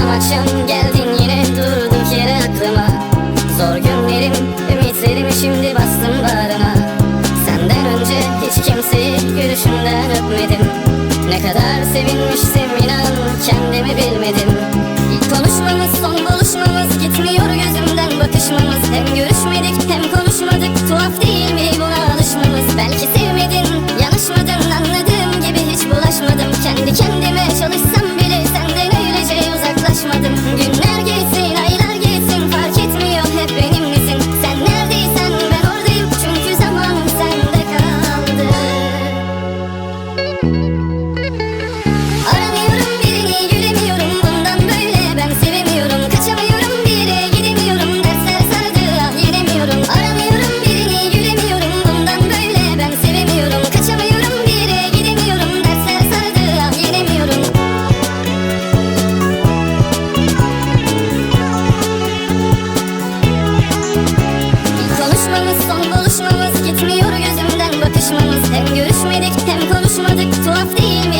yamaçım geldin yine. Durduk yere aklıma. Zor günlerim ümitlerim şimdi bastım bağrına Senden önce hiç kimseyi gülüşünden öpmedim. Ne kadar sevinmiştim inan kendimi bilmedim. İlk konuşmamız son buluşmamız gitmiyor gözümden bakışmamız. Hem görüşmemiz konuşmamız Hem görüşmedik hem konuşmadık tuhaf değil mi?